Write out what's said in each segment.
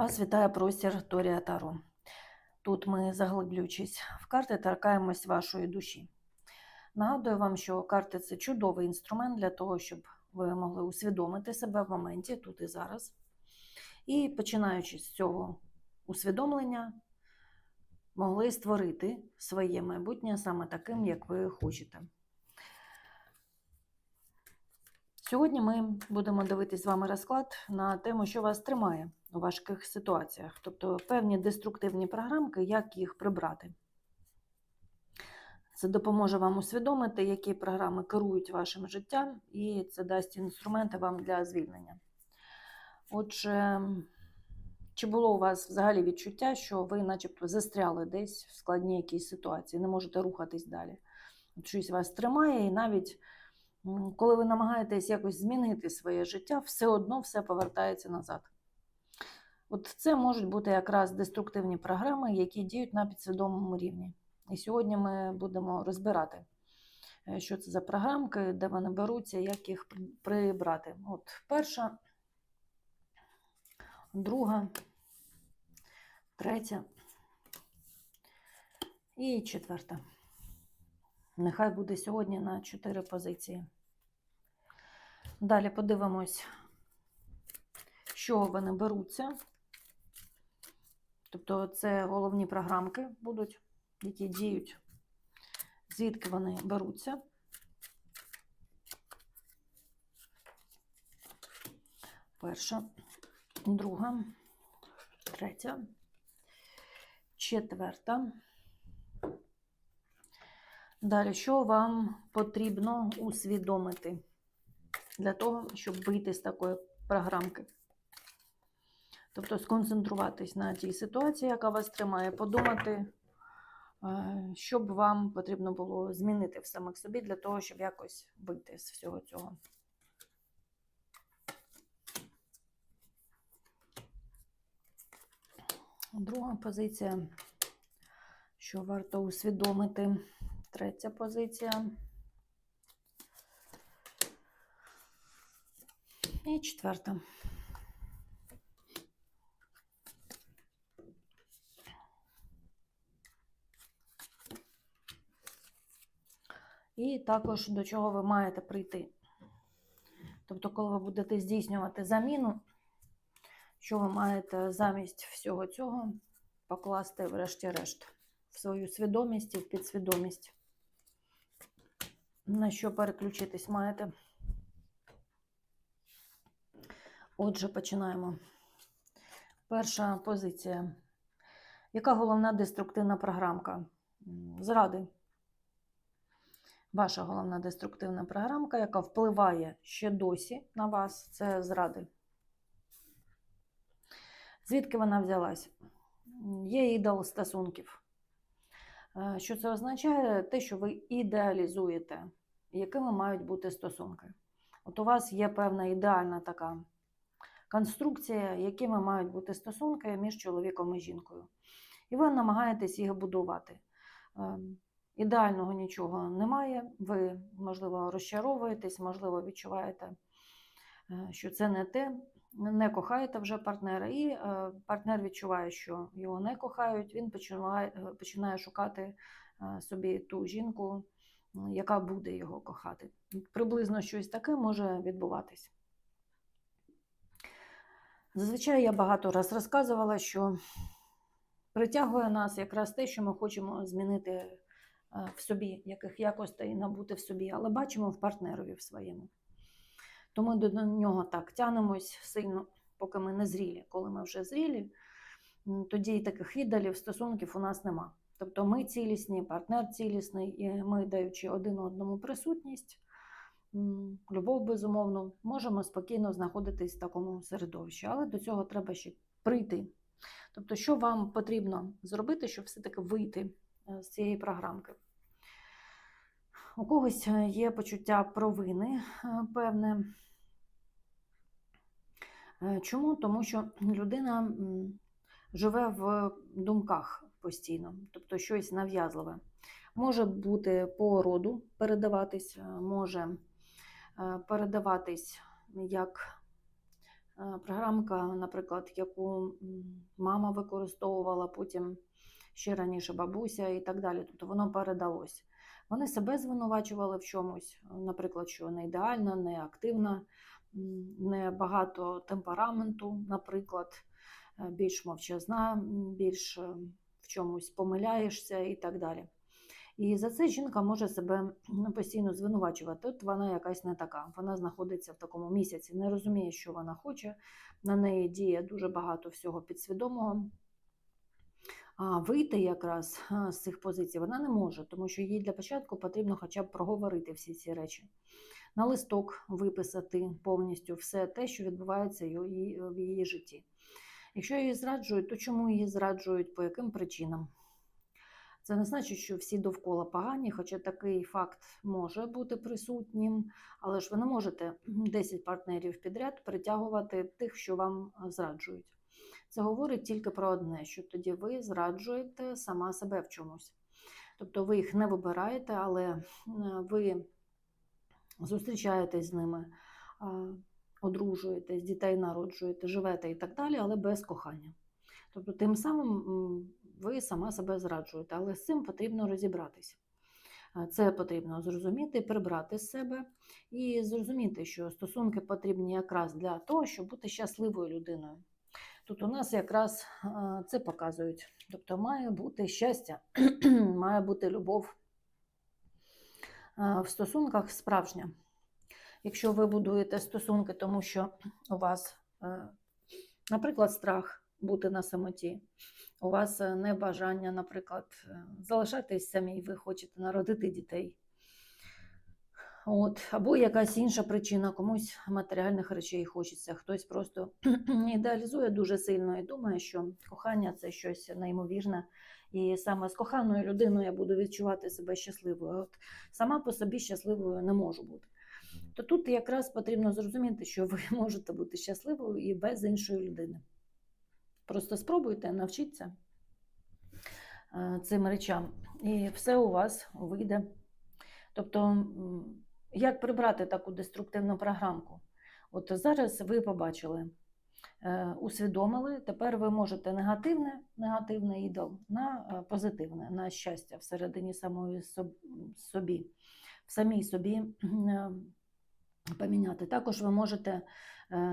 Вас вітає простір Торія Таро. Тут ми, заглиблюючись в карти, торкаємось вашої душі. Нагадую вам, що карти це чудовий інструмент для того, щоб ви могли усвідомити себе в моменті, тут і зараз. І починаючи з цього усвідомлення, могли створити своє майбутнє саме таким, як ви хочете. Сьогодні ми будемо дивитись з вами розклад на тему, що вас тримає у важких ситуаціях, тобто певні деструктивні програмки, як їх прибрати. Це допоможе вам усвідомити, які програми керують вашим життям, і це дасть інструменти вам для звільнення. Отже, чи було у вас взагалі відчуття, що ви начебто застряли десь в складній якійсь ситуації, не можете рухатись далі? Щось вас тримає, і навіть коли ви намагаєтесь якось змінити своє життя, все одно все повертається назад. От це можуть бути якраз деструктивні програми, які діють на підсвідомому рівні. І сьогодні ми будемо розбирати, е, що це за програмки, де вони беруться, як їх прибрати. От перша, друга, третя і четверта. Нехай буде сьогодні на чотири позиції. Далі подивимось, що вони беруться. Тобто це головні програмки будуть, які діють, звідки вони беруться. Перша, друга, третя, четверта. Далі, що вам потрібно усвідомити для того, щоб вийти з такої програмки? Тобто сконцентруватись на тій ситуації, яка вас тримає, подумати, е, що б вам потрібно було змінити в самих собі для того, щоб якось вийти з всього цього. Друга позиція, що варто усвідомити. Третя позиція. І четверта. І також до чого ви маєте прийти. Тобто, коли ви будете здійснювати заміну, що ви маєте замість всього цього покласти, врешті-решт, в свою свідомість і в підсвідомість. На що переключитись маєте? Отже, починаємо. Перша позиція. Яка головна деструктивна програмка? Зради. Ваша головна деструктивна програмка, яка впливає ще досі на вас, це зради. Звідки вона взялась? Є ідол стосунків. Е, Що це означає? Те, що ви ідеалізуєте, якими мають бути стосунки. От у вас є певна ідеальна така конструкція, якими мають бути стосунки між чоловіком і жінкою. І ви намагаєтесь їх будувати. Ідеального нічого немає. Ви, можливо, розчаровуєтесь, можливо, відчуваєте, е, що це не те, не кохаєте вже партнера, і е, партнер відчуває, що його не кохають. Він починає, е, починає шукати собі ту жінку, яка буде його кохати. Приблизно щось таке може відбуватись. Зазвичай я багато раз розказувала, що притягує нас якраз те, що ми хочемо змінити в собі, яких якостей набути в собі, але бачимо в партнерові в своєму. То ми до нього так тянемось сильно, поки ми не зрілі. Коли ми вже зрілі, тоді і таких ідолів, стосунків у нас нема. Тобто ми цілісні, партнер цілісний, і ми, даючи один одному присутність, любов, безумовно, можемо спокійно знаходитись в такому середовищі. Але до цього треба ще прийти. Тобто, що вам потрібно зробити, щоб все-таки вийти е, з цієї програмки? У когось е, є почуття провини е, певне. Е, Чому? Тому що людина живе в думках постійно, тобто щось нав'язливе. Може бути по роду передаватись, е, може е, передаватись як е, програмка, наприклад, яку мама використовувала, потім ще раніше бабуся і так далі. Тобто воно передалось. Вони себе звинувачували в чомусь, наприклад, що не ідеальна, не активна, не багато темпераменту, наприклад, е, більш мовчазна, більш е, в чомусь помиляєшся і так далі. І за це жінка може себе постійно звинувачувати. От вона якась не така. Вона знаходиться в такому місяці, не розуміє, що вона хоче. На неї діє дуже багато всього підсвідомого. Вийти якраз з цих позицій вона не може, тому що їй для початку потрібно хоча б проговорити всі ці речі. На листок виписати повністю все те, що відбувається в її житті. Якщо її зраджують, то чому її зраджують, по яким причинам? Це не значить, що всі довкола погані, хоча такий факт може бути присутнім, але ж ви не можете 10 партнерів підряд притягувати тих, що вам зраджують. Це говорить тільки про одне, що тоді ви зраджуєте сама себе в чомусь. Тобто ви їх не вибираєте, але е, ви зустрічаєтесь з ними, одружуєтесь, дітей народжуєте, живете і так далі, але без кохання. Тобто, тим самим ви сама себе зраджуєте, але з цим потрібно розібратися. Е, Це потрібно зрозуміти, прибрати з себе і зрозуміти, що стосунки потрібні якраз для того, щоб бути щасливою людиною. Тут у нас якраз е, це показують. Тобто має бути щастя, має бути любов Е, в стосунках справжня. Якщо ви будуєте стосунки, тому що у вас, е, наприклад, страх бути на самоті, у вас небажання, наприклад, залишатись самі, ви хочете народити дітей. От, або якась інша причина, комусь матеріальних речей хочеться, хтось просто ідеалізує дуже сильно і думає, що кохання це щось неймовірне. І саме з коханою людиною я буду відчувати себе щасливою. От сама по собі щасливою не можу бути. То тут якраз потрібно зрозуміти, що ви можете бути щасливою і без іншої людини. Просто спробуйте, навчіться е, цим речам, і все у вас вийде. Тобто, як прибрати таку деструктивну програмку? От зараз ви побачили, е, усвідомили, тепер ви можете негативне, негативне ідол на е, позитивне, на щастя всередині самої собі, в самій собі е, поміняти. Також ви можете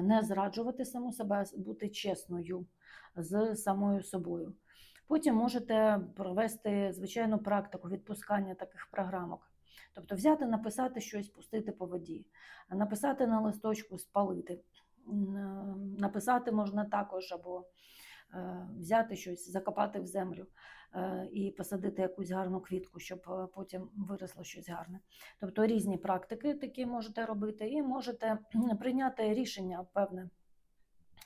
не зраджувати саму себе, бути чесною з самою собою. Потім можете провести звичайну практику відпускання таких програмок. Тобто взяти, написати щось, пустити по воді, написати на листочку, спалити. Е, Написати можна також або е, взяти щось, закопати в землю е, і посадити якусь гарну квітку, щоб потім виросло щось гарне. Тобто різні практики такі можете робити, і можете прийняти рішення певне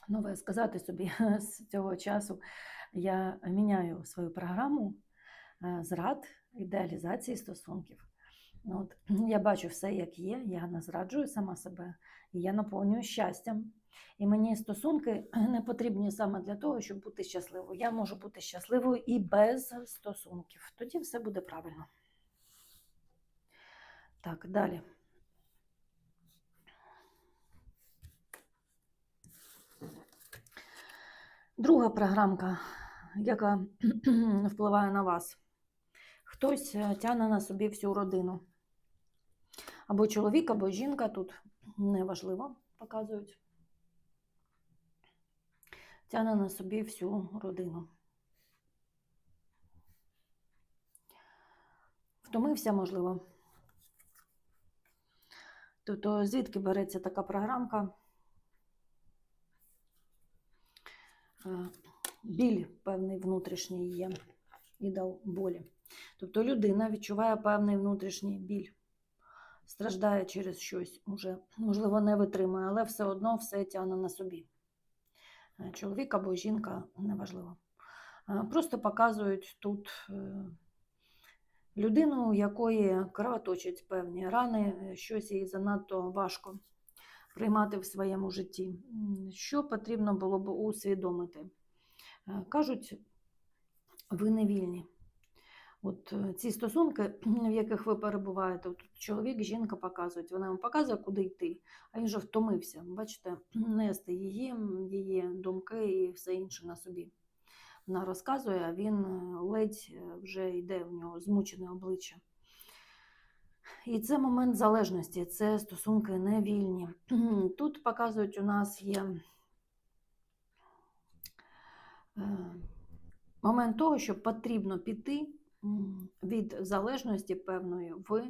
нове, сказати собі з цього часу. Я міняю свою програму зрад, ідеалізації стосунків. Ну, От, я бачу все, як є, я не зраджую сама себе, і я наповнюю щастям. І мені стосунки не потрібні саме для того, щоб бути щасливою. Я можу бути щасливою і без стосунків. Тоді все буде правильно. Так, далі. Друга програмка, яка впливає на вас. Хтось е, тягне на собі всю родину. Або чоловік, або жінка тут неважливо показують. Тягне на собі всю родину. Втомився, можливо. Тобто, звідки береться така програмка? Е, Біль певний внутрішній є, ідол болі. Тобто людина відчуває певний внутрішній біль, страждає через щось, уже, можливо, не витримує, але все одно все тягне на собі. Е, Чоловік або жінка, неважливо. Е, Просто показують тут е, людину, у якої кровоточать певні рани, щось їй занадто важко приймати в своєму житті. Що потрібно було б усвідомити? Кажуть, ви не вільні. От е, ці стосунки, в яких ви перебуваєте, от чоловік, жінка показують, вона йому показує, куди йти, а він же втомився. Бачите, нести її, її думки і все інше на собі. Вона розказує, а він е, ледь е, вже йде в нього змучене обличчя. І це момент залежності, це стосунки невільні. Тут показують, у нас є момент того, що потрібно піти від залежності певної в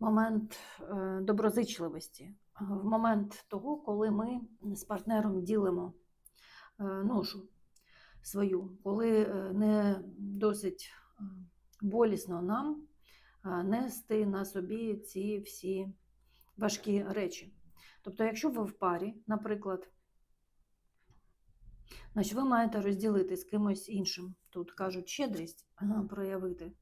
момент е, доброзичливості, в момент того, коли ми з партнером ділимо е, ношу свою, коли е, не досить е, болісно нам е, нести на собі ці всі важкі речі. Тобто, якщо ви в парі, наприклад, значить ви маєте розділити з кимось іншим. Тут кажуть, щедрість проявити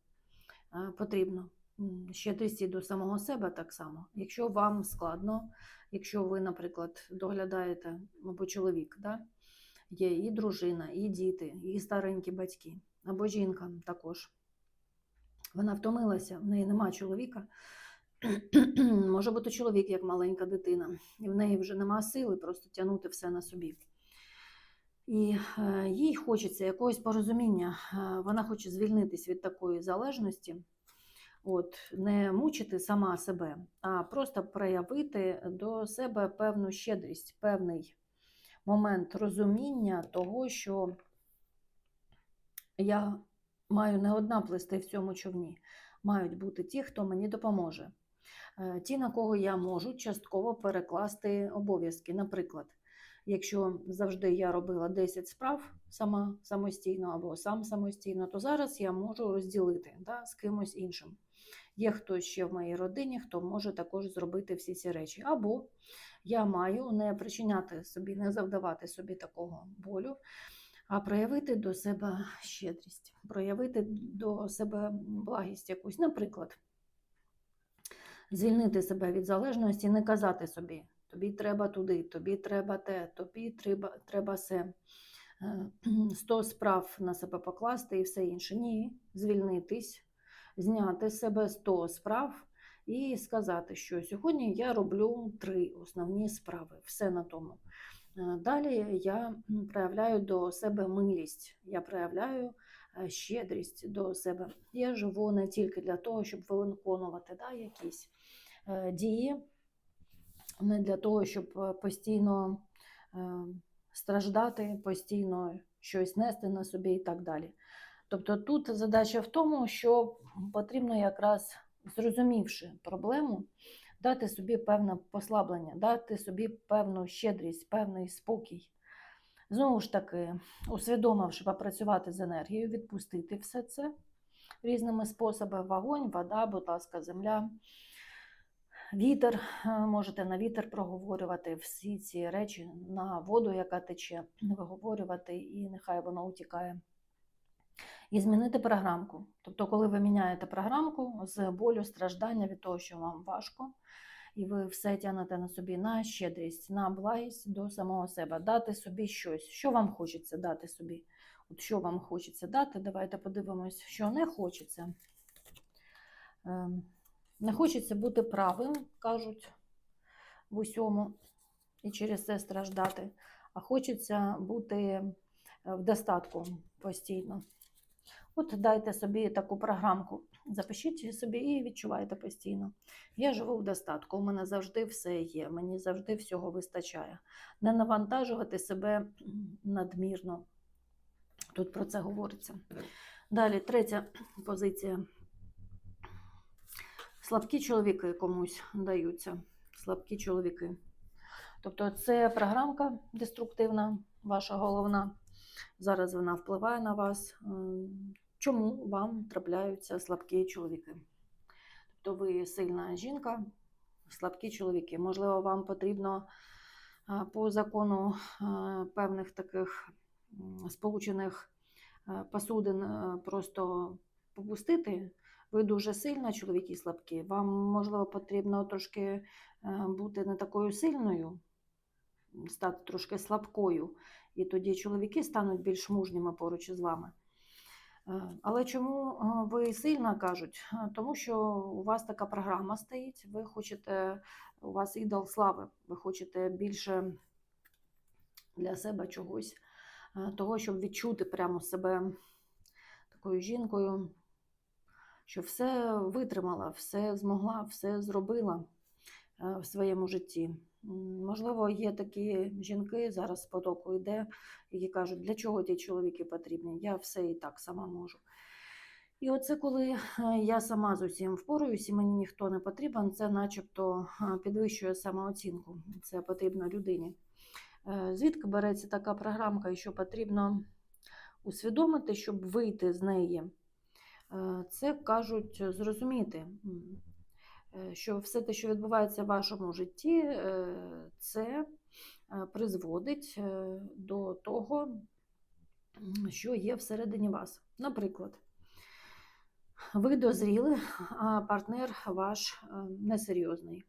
е, потрібно. М, Щедрість і до самого себе так само. Якщо вам складно, якщо ви, наприклад, доглядаєте або чоловік, да? є і дружина, і діти, і старенькі батьки, або жінка також. Вона втомилася, в неї нема чоловіка. Може бути чоловік, як маленька дитина, і в неї вже нема сили просто тягнути все на собі. І е, їй хочеться якогось порозуміння. Е, вона хоче звільнитись від такої залежності, от, не мучити сама себе, а просто проявити до себе певну щедрість, певний момент розуміння того, що я маю не одна плести в цьому човні. Мають бути ті, хто мені допоможе. Е, Ті, на кого я можу частково перекласти обов'язки. Наприклад, якщо завжди я робила 10 справ сама самостійно або сам самостійно, то зараз я можу розділити да, з кимось іншим. Є хтось ще в моїй родині, хто може також зробити всі ці речі. Або я маю не причиняти собі, не завдавати собі такого болю, а проявити до себе щедрість, проявити до себе благість якусь. Наприклад, звільнити себе від залежності, не казати собі, тобі треба туди, тобі треба те, тобі треба, треба се. Е, 100 справ на себе покласти і все інше. Ні, звільнитись, зняти з себе 100 справ і сказати, що сьогодні я роблю три основні справи. Все на тому. Е, Далі я проявляю до себе милість, я проявляю е, щедрість до себе. Я живу не тільки для того, щоб виконувати да, якісь е, дії, не для того, щоб е, постійно е, страждати, постійно щось нести на собі і так далі. Тобто тут задача в тому, що потрібно якраз зрозумівши проблему, дати собі певне послаблення, дати собі певну щедрість, певний спокій. Знову ж таки, усвідомивши попрацювати з енергією, відпустити все це різними способами: вогонь, вода, будь ласка, земля, вітер. Е, Можете на вітер проговорювати всі ці речі, на воду, яка тече, виговорювати, і нехай воно утікає. І змінити програмку. Тобто, коли ви міняєте програмку з болю, страждання від того, що вам важко, і ви все тягнете на собі на щедрість, на благість до самого себе, дати собі щось, що вам хочеться дати собі. От що вам хочеться дати, давайте подивимось, що не хочеться. Не хочеться бути правим, кажуть в усьому, і через це страждати, а хочеться бути е, в достатку постійно. От дайте собі таку програмку, запишіть собі і відчувайте постійно. Я живу в достатку, у мене завжди все є, мені завжди всього вистачає. Не навантажувати себе надмірно. Тут про це говориться. Далі, третя позиція. Слабкі чоловіки комусь даються. Слабкі чоловіки. Тобто це програмка деструктивна, ваша головна. Зараз вона впливає на вас. Ем, Чому вам трапляються слабкі чоловіки? Тобто ви сильна жінка, слабкі чоловіки. Можливо, вам потрібно по закону певних таких сполучених посудин просто попустити. Ви дуже сильна, чоловіки слабкі. Вам, можливо, потрібно трошки е, бути не такою сильною, стати трошки слабкою, і тоді чоловіки стануть більш мужніми поруч із вами. Е, Але чому е, ви сильна кажуть? Тому що у вас така програма стоїть, ви хочете, у вас ідол слави, ви хочете більше для себе чогось, того, щоб відчути прямо себе такою жінкою, що все витримала, все змогла, все зробила е, в своєму житті. Можливо, є такі жінки зараз потоку йде, які кажуть, для чого ті чоловіки потрібні? Я все і так сама можу. І оце коли е, я сама з усім впораюсь, і мені ніхто не потрібен, це начебто е, підвищує самооцінку. Це потрібно людині. Звідки береться така програмка, і що потрібно усвідомити, щоб вийти з неї? Е, Це кажуть зрозуміти, е, що все те, що відбувається в вашому житті, е, це е, призводить е, до того, що є всередині вас. Наприклад, ви дозріли, а партнер ваш е, несерйозний.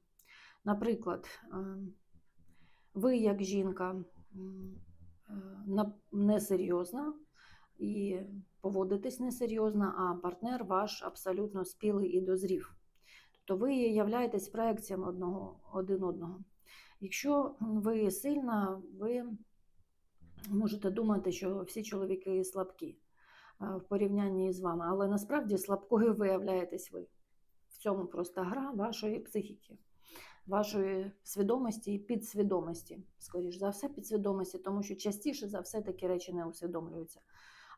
Наприклад, е, ви як жінка е, на- несерйозна і поводитесь несерйозно, а партнер ваш абсолютно спілий і дозрів. Тобто ви являєтесь проекціями одного, один одного. Якщо ви сильна, ви можете думати, що всі чоловіки слабкі е, в порівнянні з вами, але насправді слабкою виявляєтесь ви. В цьому просто гра вашої психіки, вашої свідомості і підсвідомості, скоріш за все, підсвідомості, тому що частіше за все такі речі не усвідомлюються.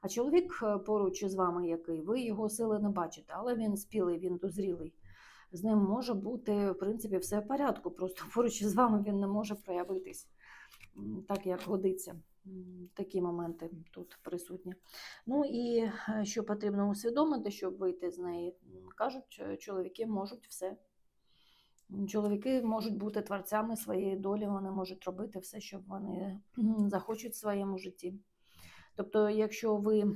А чоловік е, поруч із вами, який, ви його сили не бачите, але він спілий, він дозрілий. З ним може бути, в принципі, все в порядку. Просто поруч із вами він не може проявитись так, як годиться. Такі моменти тут присутні. Ну і е, що потрібно усвідомити, щоб вийти з неї, кажуть, е, чоловіки можуть все. Чоловіки можуть бути творцями своєї долі, вони можуть робити все, що вони захочуть в своєму житті. Тобто, якщо ви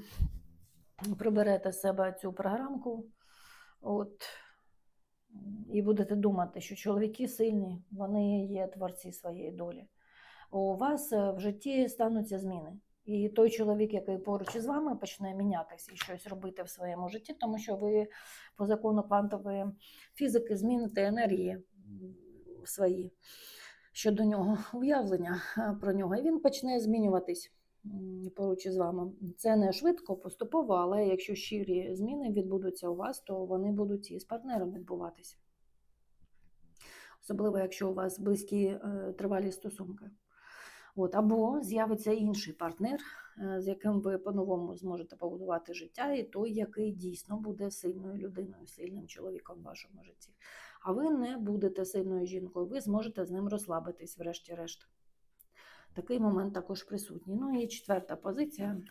приберете з себе цю програмку, от, і будете думати, що чоловіки сильні, вони є творці своєї долі, у вас е, в житті стануться зміни. І той чоловік, який поруч із вами, почне мінятися і щось робити в своєму житті, тому що ви по закону квантової фізики зміните енергії свої щодо нього, уявлення е, про нього, і він почне змінюватись поруч із вами. Це не швидко, поступово, але якщо щирі зміни відбудуться у вас, то вони будуть і з партнером відбуватись. Особливо, якщо у вас близькі е, тривалі стосунки. От, або з'явиться інший партнер, е, з яким ви по-новому зможете побудувати життя, і той, який дійсно буде сильною людиною, сильним чоловіком в вашому житті. А ви не будете сильною жінкою, ви зможете з ним розслабитись, врешті-решт. Такий момент також присутній. Ну і четверта позиція.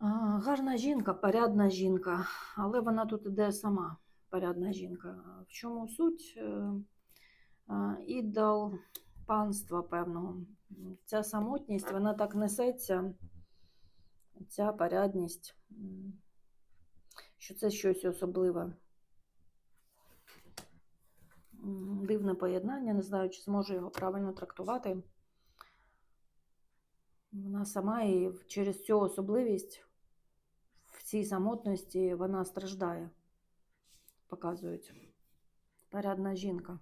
Гарна жінка, порядна жінка, але вона тут іде сама, порядна жінка. В чому суть? Е, Ідол панства певного. Ця самотність, вона так несеться, ця порядність, що це щось особливе. Дивне поєднання, не знаю, чи зможу його правильно трактувати. Вона сама і через цю особливість в цій самотності вона страждає, показують. Порядна жінка.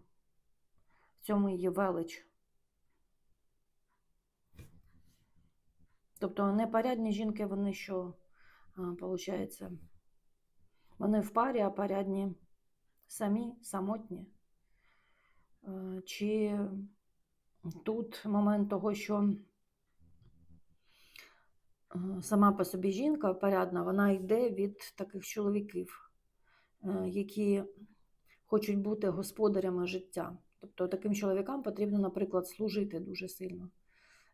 В цьому її велич. Тобто непорядні жінки, вони що, виходить? Вони в парі, а порядні самі, самотні. Е, Чи тут момент того, що е, сама по собі жінка порядна, вона йде від таких чоловіків, е, які хочуть бути господарями життя. Тобто таким чоловікам потрібно, наприклад, служити дуже сильно.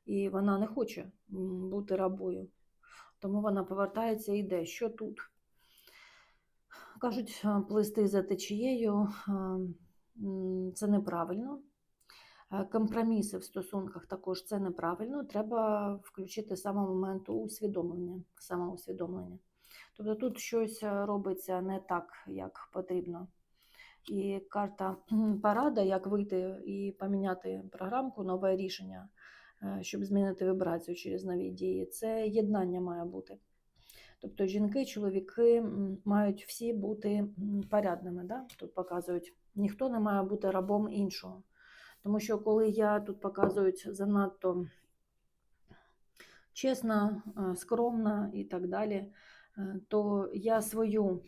І вона не хоче бути рабою. Тому вона повертається і йде. Що тут? Кажуть, плисти за течією це неправильно. Е, Компроміси в стосунках також це неправильно. Треба включити самого моменту усвідомлення, самоусвідомлення. Тобто тут щось е, робиться не так, як потрібно. І карта парада, як вийти і поміняти програмку, нове рішення е, щоб змінити вібрацію через нові дії, це єднання має бути. Тобто жінки, чоловіки мають всі бути порядними. Да? Тут показують, ніхто не має бути рабом іншого. Тому що коли я тут показують занадто чесна, е, скромна і так далі, е, то я свою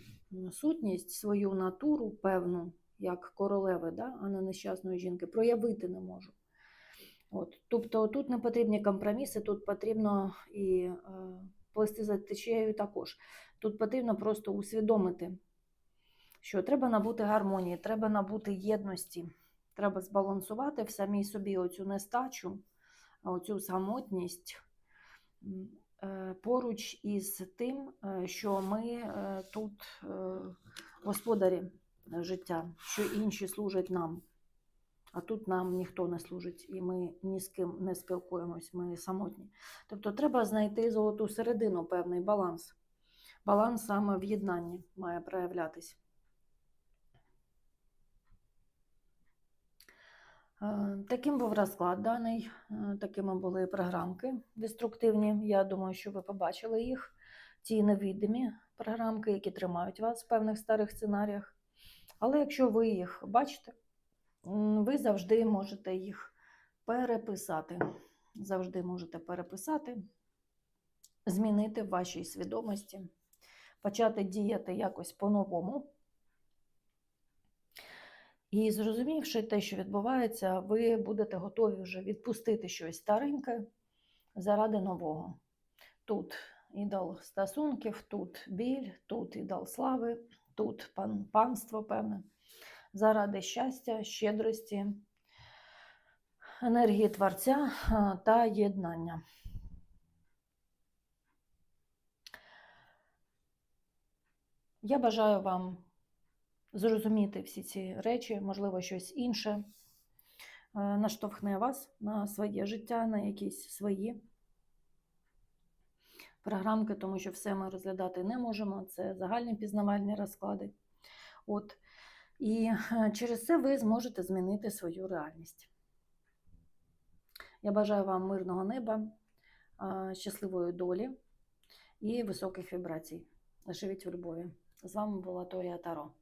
сутність, свою натуру певну, як королеви, да, а не нещасної жінки, проявити не можу. От. Тобто тут не потрібні компроміси, тут потрібно і е, плисти за течією також. Тут потрібно просто усвідомити, що треба набути гармонії, треба набути єдності, треба збалансувати в самій собі оцю нестачу, оцю самотність е, поруч із тим, е, що ми е, тут господарі життя, що інші служать нам. А тут нам ніхто не служить, і ми ні з ким не спілкуємось, ми самотні. Тобто треба знайти золоту середину, певний баланс. Баланс саме в єднанні має проявлятись. Таким був розклад даний, е, такими були програмки деструктивні. Я думаю, що ви побачили їх, ці невидимі програмки, які тримають вас в певних старих сценаріях. Але якщо ви їх бачите, ви завжди можете їх переписати. Завжди можете переписати, змінити в вашій свідомості, почати діяти якось по-новому. І зрозумівши те, що відбувається, ви будете готові вже відпустити щось стареньке заради нового. Тут ідол стосунків, тут біль, тут ідол слави, тут пан, панство певне, заради щастя, щедрості, енергії Творця та єднання. Я бажаю вам зрозуміти всі ці речі, можливо, щось інше е, наштовхне вас на своє життя, на якісь свої програмки, тому що все ми розглядати не можемо. Це загальні пізнавальні розклади. От. І е, через це ви зможете змінити свою реальність. Я бажаю вам мирного неба, е, щасливої долі і високих вібрацій. Живіть в любові. З вами була Торія Таро.